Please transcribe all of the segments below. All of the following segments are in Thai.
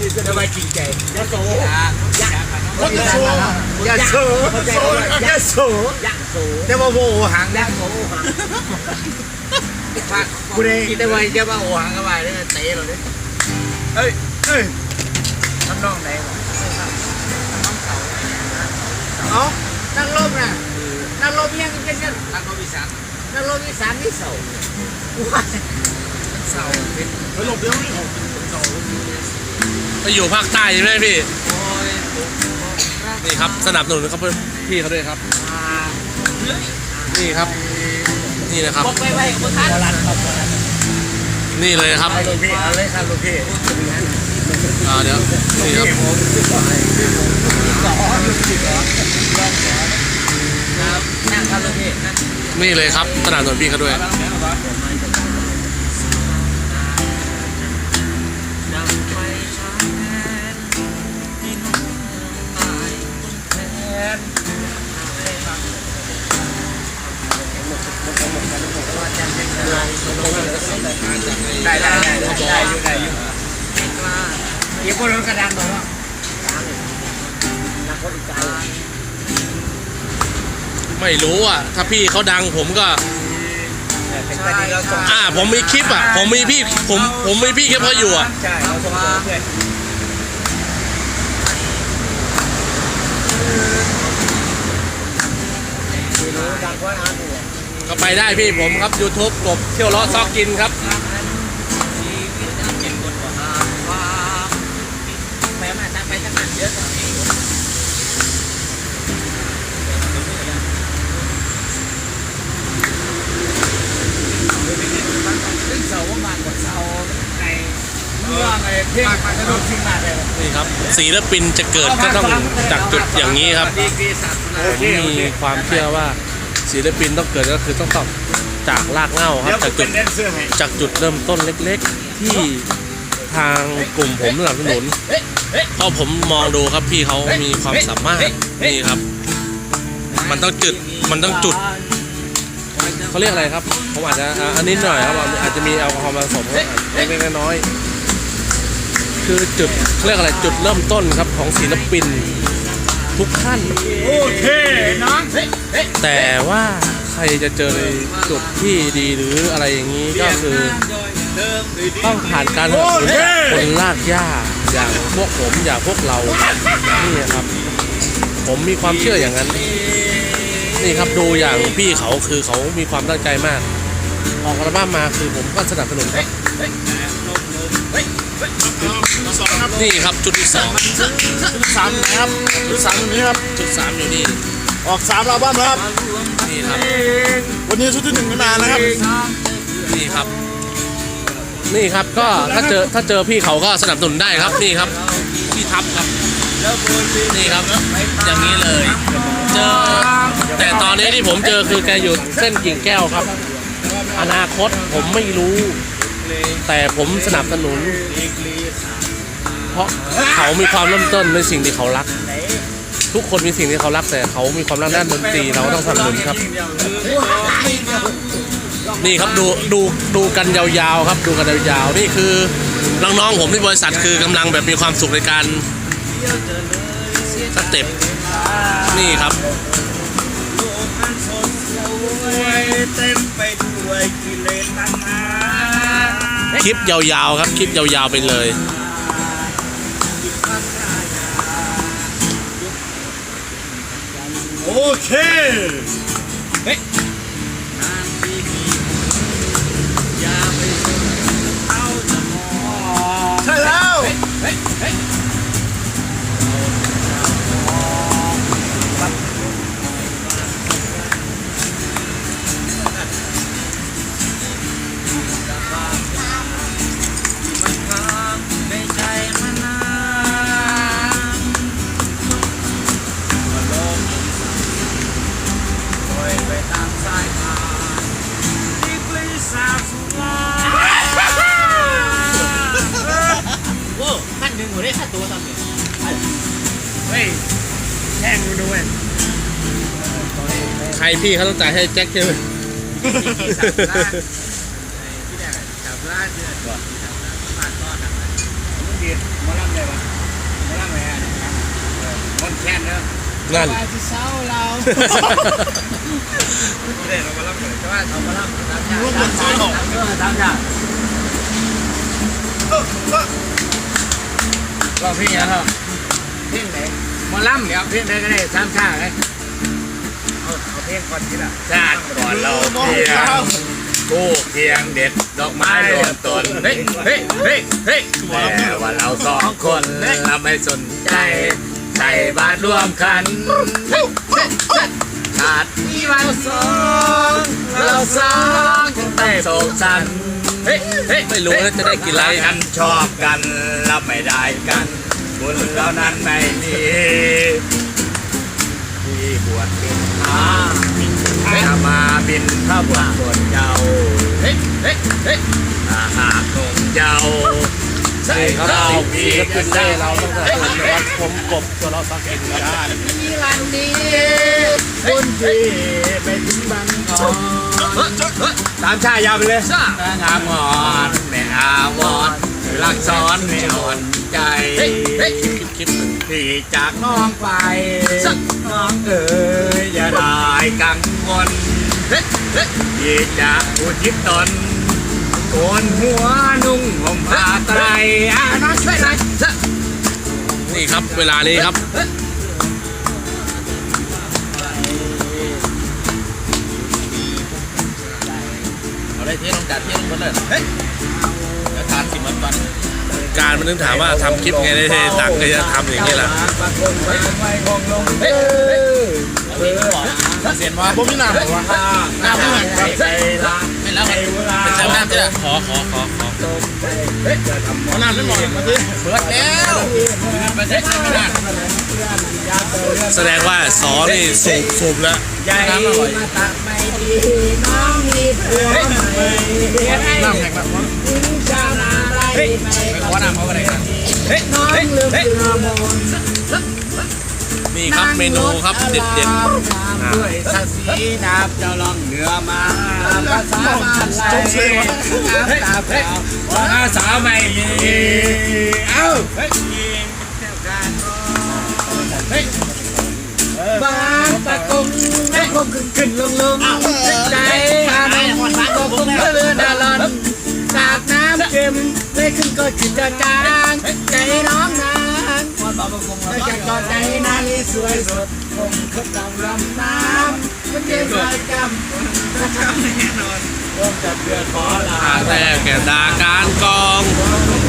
จะมาจริงใจยะโสยะยะโสยะโสยะโสยะโสแต่ว่าโมหางยะโสหังกูได้คิดได้ว่าจะมาโอหังกันไปเนี่ยเตะเราเนี่ยเอ้ยเอ้ยทำนองไหนวะเอานั่งลมนะนั่งลมยังเป็นยังทางเขาพิสานนั่งลมมีสามมีเสาเสาเป็นเฮ้ยลมเดียวนี่ ไปอยู่ภาคใต้ใช่ไหมพี่ นี่ครับสนับสนุนครับพี่เขาด้วยครับ นี่ครับ นี่นะครับ บอกไปไปบอกทันนี่เลยครับลูกพี่เอาเลยครับลูกพี่อ่าเดี๋ยวนี่ครับครับนั่งครับลูกพี่นั่งนี่เลยครับสนับสนุนพี่เขาด้วย ได้ได้ได้ได้อยู่ได้อยู่ไม่กล้าอีกคนนึงกระดานบอกว่านักคนใจไม่รู้อะ ถ้าพี่เขาดังผมก็เป็นคดีเราส่งอ่า ผมมีคลิปอะ ผมมีพี่ ผม ผมมีพี่คลิปเขาอยู่อะ ใช่เราส่งเพื่อนดังว่าอาตัว ก็ไปได้พี่ผมครับ YouTube กบเที่ยวล้อซอกกินครับชีวิตจะเป็นบทบาทความแม่มาทางไปทางนั้นเยอะตรงนี้ซึ่งเสาว่ามันกว่าเสาในเมืองไอ้เพ่งมันจะโดนทิ้งมาเลยนี่ครับศิลปินจะเกิดก็ต้องจากจุดอย่างนี้ครับดีกรีศาสนาผมมีความเชื่อว่า ศิลปินต้องเกิดก็คือต้องต้องจากรากเหง้าคเดี๋รัยวบผจากมจุเป็ดนแดนเซอร์ให้จากจุดเริ่มต้นเล็กๆ ที่ทางกลุ่มผมสนับสนุนเพราะผมมองดูครับพี่เขามีความสามารถนี่ครับ มันต้องจุดมันต้องจุดเขาเรียกอะไรครับผมอาจจะอ่าอันนี้หน่อยครับอาจจะมีแอลกอฮอล์ผสมเล็กๆน้อยๆคือจุดเขาเรียกอะไรจุดเริ่มต้นครับของศิลปิน ทุกท่านโอเคน้องแต่ว่าใครจะเจอในจุดที่ดีหรืออะไรอย่างนี้ก็คือ ต้องผ่านการสนับสนุนจากคนลากหญ้าอย่างพวกผมอย่างพวกเรา นี่ครับ ผมมีความเชื่ออย่างนั้น นี่ครับดูอย่างพี่เขาคือเขามีความตั้งใจมาก ออกอัลบั้มมาคือผมก็สนับสนุนครับสองครับ นี่ครับจุดที่สองชุดสามนะครับชุดสามตรงนี้ครับจุดสามอยู่นี่ออกสามอัลบั้มแล้วครับนี่ครับ วันนี้ชุดที่หนึ่งไม่มานะครับนี่ครับ นี่ครับก็ถ้าเจอถ้าเจอพี่เขาก็สนับสนุนได้ครับนี่ครับพี่ทับครับนี่ครับอย่างนี้เลย เจอแต่ตอนนี้ที่ผมเจอคือแกอยู่เส้นกิ่งแก้วครับ อนาคตผมไม่รู้ แต่ผมสนับสนุน เพราะเขามีความเริ่มต้นในสิ่งที่เขารัก ทุกคนมีสิ่งที่เขารักแต่เขามีความรักด้านดนตรีเราก็ต้องสนับสนุนครับ นี่ครับดูดูดูกันยาวๆครับ ดูกันยาวๆนี่คือน้องๆผมที่บริษัทคือกำลังแบบมีความสุขในการสเต็ปนี่ครับเต็มไปด้วยกิเลสตัณหา คลิปยาวๆครับ คลิปยาวๆไปเลย โอเคอย่ พี่เขาต้องจ่ายให้แจ็คใช่ไหมที่สามล้านที่แรกสามล้านเดือนก่อนสามล้านบาทก็หนักมันดีมมาล่ำเลยปะมาล่ำเลยอะคนแค้นเนอะนั่นว่าที่เศร้าเราไม่ได้เรามาล่ำเลยแต่ว่าเรามาล่ำตามชาติตามชาติเออตามชาติลองเพลงอะไรเพลงไหนมาล่ำเดี๋ยวเพลงไหนก็ได้ตามชาติเลย เอาเอาเพลงก่อนทีละชาติก่อนเราเพียงกู้เพียงเด็ดดอกไม้รวมต้นเฮ้ยเฮ้ยเฮ้ยเฮ้ยแต่ว่าเราสองคนเราไม่สนใจใส่บาตรร่วมกันขาดที่เราสองเราสองแต่โศกสันเฮ้ยเฮ้ยไม่รู้ว่าจะได้กินอะไรกันชอบกันเราไม่ได้กันบุญเรานั้นไม่มีที่บวชเป็น พระถ้ามาบินพระบวชส่วนเจ้าเฮ้เฮ้เฮ้ยถ้าหากคงเจ้านี่เราศิลปินได้เราต้องสนับสนุนนะครับผมกบตัวเราสักเองครับมีวันนี้คุณที่ไปถึงบังทองตามชายยาวไปเลยงามอ่อนแม่อาวอน รักซ้อนไม่อ่อนใจคลิปที่จากน้องไปน้องเอ๋ยอย่าได้กังวลที่จะอุทิศตนโกนหัวนุ่งห่มผ้าไตรอะน้องช่วยหน่อยนี่ครับเวลานี้ครับเอาได้ที่น้องจัดที่น้องคนเลยเฮ้ยานสิมันวันการมันนึกถามว่าทำคลิปไงได้ตังค์ก็จะทำอย่างนี้แหละเฮ้ยเฮ้ยเสียนวะผมมีหน้าหวะหน้าไม่เหมือนกันไม่แล้วเป็นจำหน้าจ้ะขอขอขอขอเอาหน้าไม่หมดมาสิเปิดแล้วประเทศไม่ได้แสดงว่าสอนี่สูบสูบแล้วใหญ่มาตักไม่ดีน้องมีเพื่อนใหม่น้ำแข็งแบบว่า ชาวนาไปขอน้ำเขาอะไรกันเฮ้ยน้องลืมเรือมนนี่ครับเมนูครับเด็ดเด็ดด้วยสักสีน้ำเจ้าล่องเรือมาภาษาบ้านไรน้ำตาเปล่าภาษาไม่มีเอ้าเฮ้ยเฮ้ยบางตะกงแม่คงขึ้นขึ้นลงลงใจอานงตะกงเรือดาลอน จากน้ำเค็มไม่ขึ้นก็ขึ้นจะจางใจน้องนางแต่จากก่อนใจนั้นสวยสดคงขึ้นดำลำน้ำมันเย็นลอยจำจะจำแน่นอนร่วมจับเรือขอลาแต่แก่ดาการกอง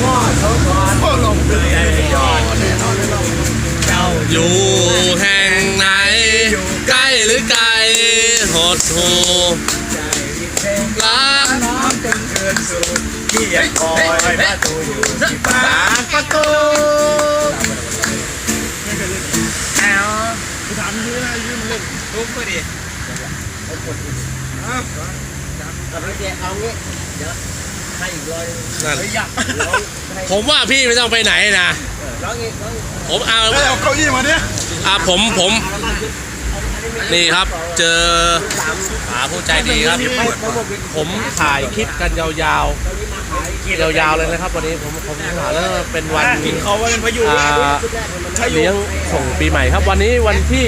พ่อโสธรพ่อลงเรือใหญ่ยอดแน่นอนลงเจ้าอยู่แห่งไหน ใกล้หรือไกลหดหูใจวิเศษรัก น้องจนเกินสูตรที่ยังคอยประตูอยู่ที่ปากประตูแอลกูถามยืนนะยืนเล่นลุกไปดิเอาเอางี้เดี๋ยวให้อีกร้อยนั่นเฮ้ยอยากร้องให้ผมว่าพี่ไม่ต้องไปไหนนะร้องอีกร้องอีกผมเอาเอาเก้าอี้มาเนี่ยอะผมผม นี่ครับเจอหาผู้ใจดีครับ ผมถ่ายคลิปกันยาวๆ ยาวๆเลยนะครับวันนี้ผมผมถ่ายแล้วเป็นวันกินเขาว่าเป็นพายุอ่าเลี้ยงส่งปีใหม่ครับ วันนี้วันที่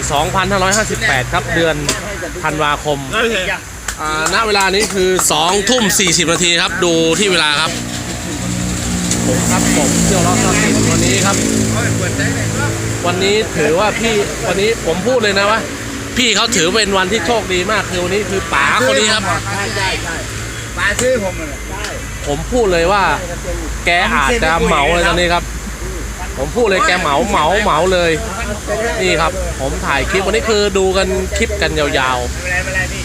24 2558 ครับเดือนธันวาคมนาณเวลานี้คือ 2 ทุ่ม 40 นาทีครับ ดูที่เวลาครับ ผมครับผมเที่ยวรอบทรัพย์สินวันนี้ครับ วันนี้ถือว่าพี่วันนี้ผมพูดเลยนะว่าพี่เขาถือเป็นวันที่โชคดีมากคือวันนี้คือป๋าคนนี้ครับ ใช่ใช่ใช่ปลาซื้อผมเลยใช่ผมพูดเลยว่า แกอาจจะเหมาเลยตอนนี้ครับ ผมพูดเลยแกเหมาเหมาเหมาเลย นี่ครับ ผมถ่ายคลิปวันนี้คือดูกันคลิปกันยาว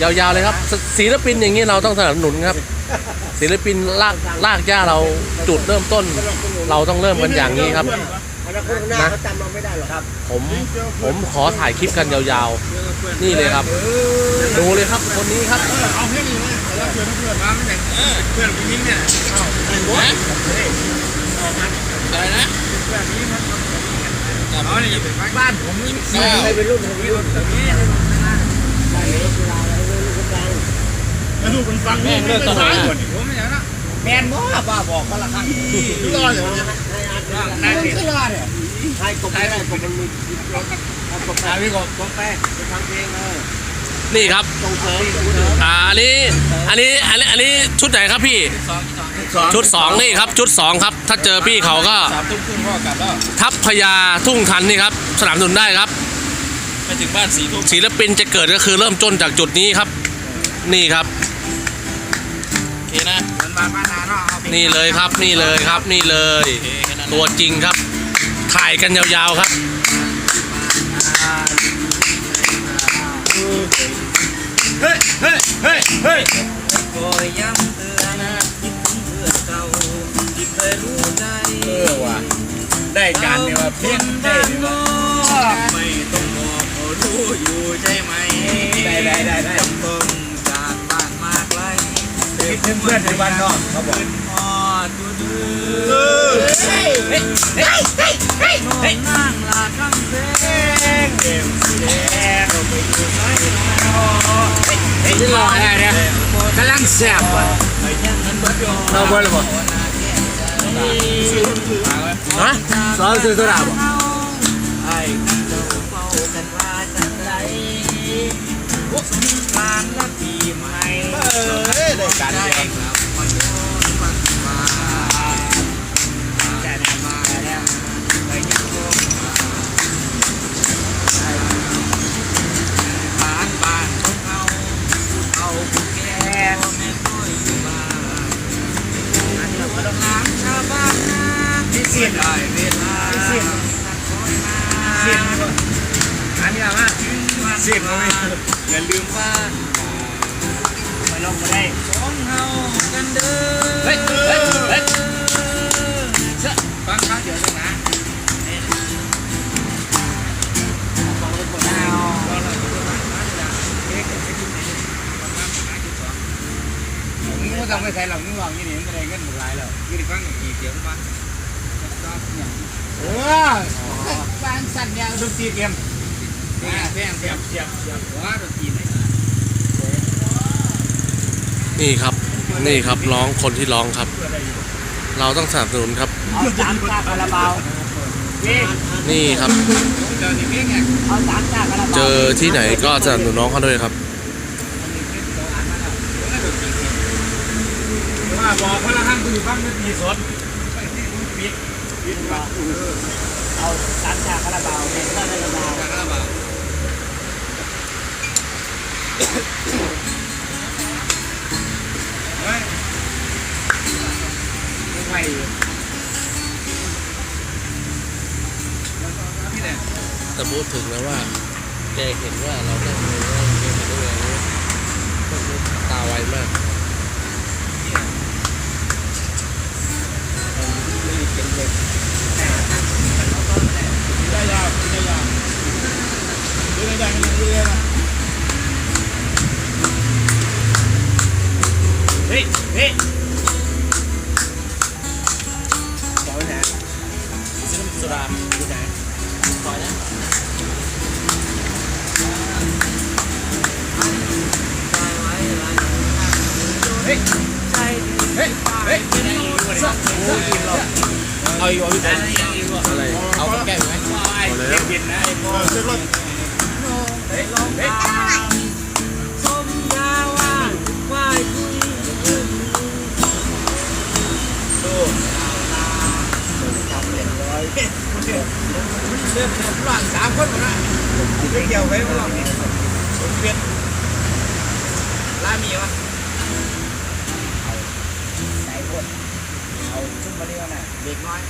ๆ ยาวๆเลยครับศศิลปินอย่างนี้เราต้องสนับสนุนครับศิลปินลากลากย่าเราจุดเริ่มต้น เราต้องเริ่มกันอย่างนี้ครับ อนาคตข้างหน้าเขาจำเราไม่ได้หรอกครับ ผมผมขอถ่ายคลิปกันยาวๆ นี่เลยครับ ดูเลยครับคนนี้ครับเอาเพื่อนอยู่เลยแล้วเพื่อนเพื่อนมาไม่แต่เพื่อนพี่มิ้นเนี่ยไอ้บอสอะไรนะอ๋อนี่บ้านผมนี่ไม่เป็นรุ่นผมรุ่นแบบนี้บ้านนี้เวลาอะไรไม่รู้กันแล้วลูกมันฟังแม่งเลิกตลาดผมไม่อยากนะแมนบ่บ้าบอกก็ละครั้งรอดอยู่เนี่ยนั่น คือรอดเนี่ยใช่กบไม่ได้กบมันมีกบอ่าพี่กบกบไปไปฟังเพลงเออนี่ครับตรงเสริมอ่าอันนี้ อันนี้ อันนี้ อันนี้ชุดไหนครับพี่ ชุดสองนี่ครับ ชุดสองครับ ถ้าเจอพี่เขาก็ ทับพพญาทุ่งทันนี่ครับ สนับสนุนได้ครับไปถึงบ้านสีทุ่มศิลปินจะเกิดก็คือเริ่มต้นจากจุดนี้ครับ นี่ครับ โอเคนะ นี่เลยครับ นี่เลยครับ นี่เลย โอเคแค่นั้นนะตัวจริงครับ ถ่ายกันยาวๆครับเฮ้ยเฮ้ยเฮ้ยเฮ้ยคอยย้ำเตือนคิดถึงเพื่อนเก่าที่เคยรู้ใจเออว่ะได้การเนี่ยว่าเพลงได้เนี่ยว่าไม่ต้องบอกเขารู้อยู่ใช่ไหมได้ได้ได้ได้จำต้องจากบ้านมาไกลคิดถึงเพื่อนในบ้านนอกเขาบอก กำลังแซ่บว่ะเราเบอร์เลยบ่ฮะสอนซื้อตัวดาบ่ อันนี้มาเสียงบ่มีอย่าลืมว่าไปลงบ่ได้ของเฮากันเด้อเฮ้ยเฮ้ยเฮ้ยฟังครั้งเดียวเท่านั้นมึงบ่ต้องไปใส่หรอกมึงลองยี่นี่มันก็ได้เงินหมดหลายแล้วยืนฟังกี่เสียงบ้างเออบ้านสั่นเนี่ยดนตรีเกมแพงแพงเสียบเสียบเสียบหัวดนตรีไหนนี่ครับ นี่ครับร้องคนที่ร้องครับ เราต้องสนับสนุนครับ เอาสามชาคาราบาวนี่นี่ครับเดินนี่เพียงไงเอาสามชาคาราบาวเจอที่ไหนก็สนับสนุนน้องเขาด้วยครับว่าบอกว่าละห้างกูอยู่บ้านไม่มีสดปิดปิด เอาสามชาคาราบาวเป็นคาราบาวจากกระบะไม่แต่พูดถึงแล้วว่าแกเห็นว่าเราได้เงินแล้วเห็นได้ไงตาไวมาก เฮ้ยเฮ้ยเฮ้ยเฮ้ยเอาอีกเอาอีกอะไรเอาแก้วไหมไอ้เด็กเย็นนะไอ้พ่อเช็ครถเฮ้ยเฮ้ยสมยาว่าไหว้คุยเริ่มหลังสามคนหมดละไม่เกี่ยวไปไม่หรอกผมเปลี่ยนลามีวะไหน คนเอาชุดมาเรียกน่ะเด็กน้อย